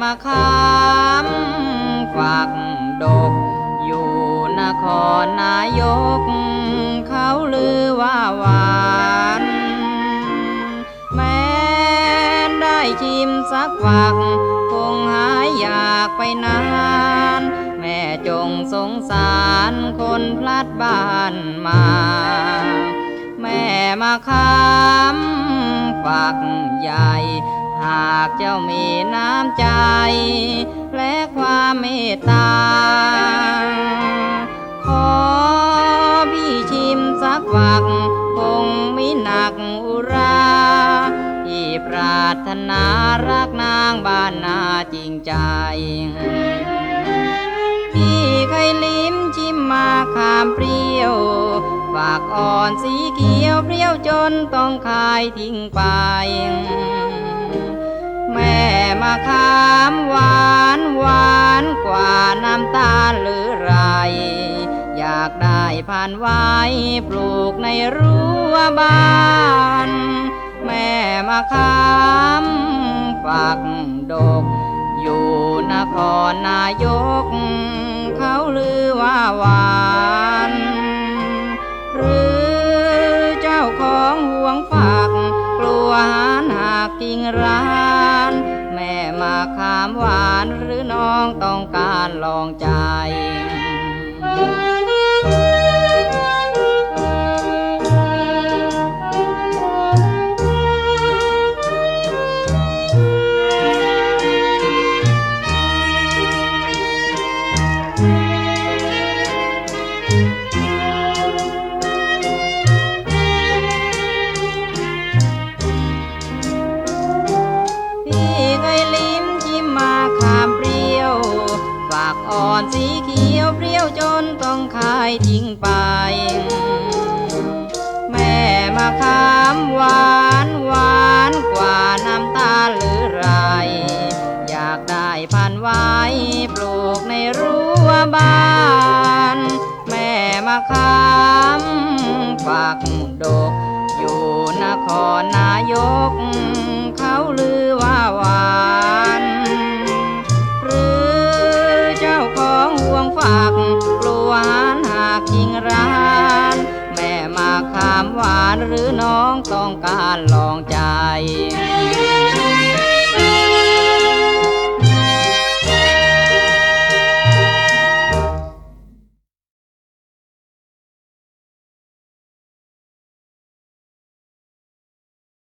มาคามฝักดก อยู่นครนายก เขาลือว่าหวานแม้ได้ชิมสักฝัก คงหายอยากไปนานแม่จงสงสารคนพลัดบ้านมา แม่มาคามฝักใหญ่ากเจ้ามีน้ำใจ และความเมตตา ขอพี่ชิมสักวักคงไม่หนักอุราที่ปรารถนารักนางบ้านนาจริงใจ พี่เคยลิ้มชิมมาขามเปรี้ยวฝากอ่อนสีเขียวเปรี้ยวจนต้องขายทิ้งไปำตาลหรือไร อยากได้ผ่านไว้ปลูกในรั้วบ้าน แม่มาขามฝักดก อยู่นครนายก เขาลือว่าหวานหรือเจ้าของห่วงฝากกลัวหานหากกิงร้าน ม่มาขามหวานหรือน้องต้องการลองใจ อ่อนสีเขียวเปรี้ยวจนต้องขายทิ้งไป แม่มาขามหวานหวานกว่าน้ำตาหรือไร อยากได้พันไว้ปลูกในรั้วบ้าน แม่มาขามฝักดก อยู่นครนายก เขาลือว่าานหรือน้องต้องการลองใจ